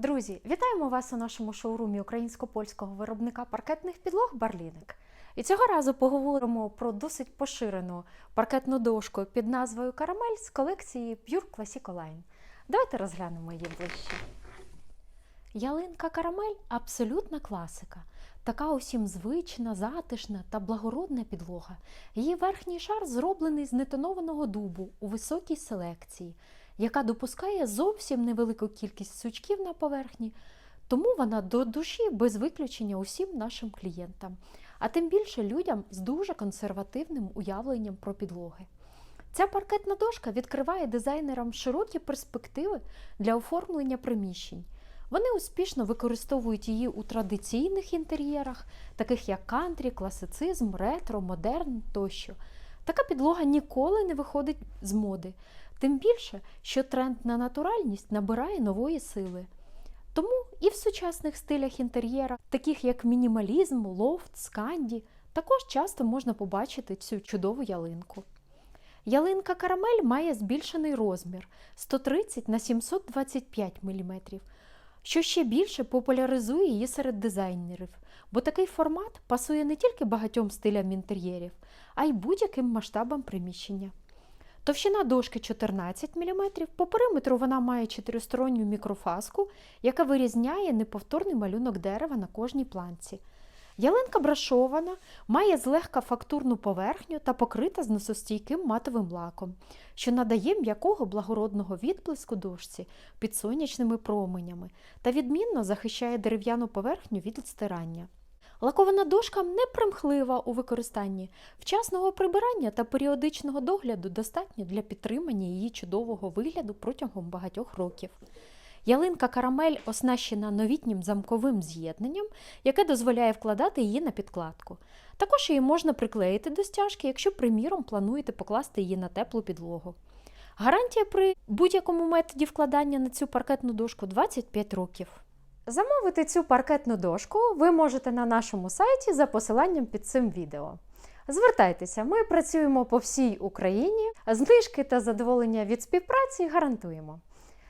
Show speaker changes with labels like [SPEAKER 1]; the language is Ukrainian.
[SPEAKER 1] Друзі, вітаємо вас у нашому шоурумі українсько-польського виробника паркетних підлог Барліник. І цього разу поговоримо про досить поширену паркетну дошку під назвою Карамель з колекції Pure Classic Line. Давайте розглянемо її ближче. Ялинка Карамель абсолютна класика. Така усім звична, затишна та благородна підлога. Її верхній шар зроблений з нетонованого дубу у високій селекції, яка допускає зовсім невелику кількість сучків на поверхні, тому вона до душі без виключення усім нашим клієнтам, а тим більше людям з дуже консервативним уявленням про підлоги. Ця паркетна дошка відкриває дизайнерам широкі перспективи для оформлення приміщень. Вони успішно використовують її у традиційних інтер'єрах, таких як кантрі, класицизм, ретро, модерн тощо. Така підлога ніколи не виходить з моди, тим більше, що тренд на натуральність набирає нової сили. Тому і в сучасних стилях інтер'єра, таких як мінімалізм, лофт, сканді, також часто можна побачити цю чудову ялинку. Ялинка карамель має збільшений розмір 130 на 725 мм, що ще більше популяризує її серед дизайнерів, бо такий формат пасує не тільки багатьом стилям інтер'єрів, а й будь-яким масштабам приміщення. Товщина дошки 14 мм, по периметру вона має чотиристоронню мікрофаску, яка вирізняє неповторний малюнок дерева на кожній планці. Ялинка брашована, має злегка фактурну поверхню та покрита зносостійким матовим лаком, що надає м'якого благородного відблиску дошці під сонячними променями та відмінно захищає дерев'яну поверхню від стирання. Лакована дошка не примхлива у використанні. Вчасного прибирання та періодичного догляду достатньо для підтримання її чудового вигляду протягом багатьох років. Ялинка карамель оснащена новітнім замковим з'єднанням, яке дозволяє вкладати її на підкладку. Також її можна приклеїти до стяжки, якщо, приміром, плануєте покласти її на теплу підлогу. Гарантія при будь-якому методі вкладання на цю паркетну дошку 25 років. Замовити цю паркетну дошку ви можете на нашому сайті за посиланням під цим відео. Звертайтеся, ми працюємо по всій Україні, знижки та задоволення від співпраці гарантуємо.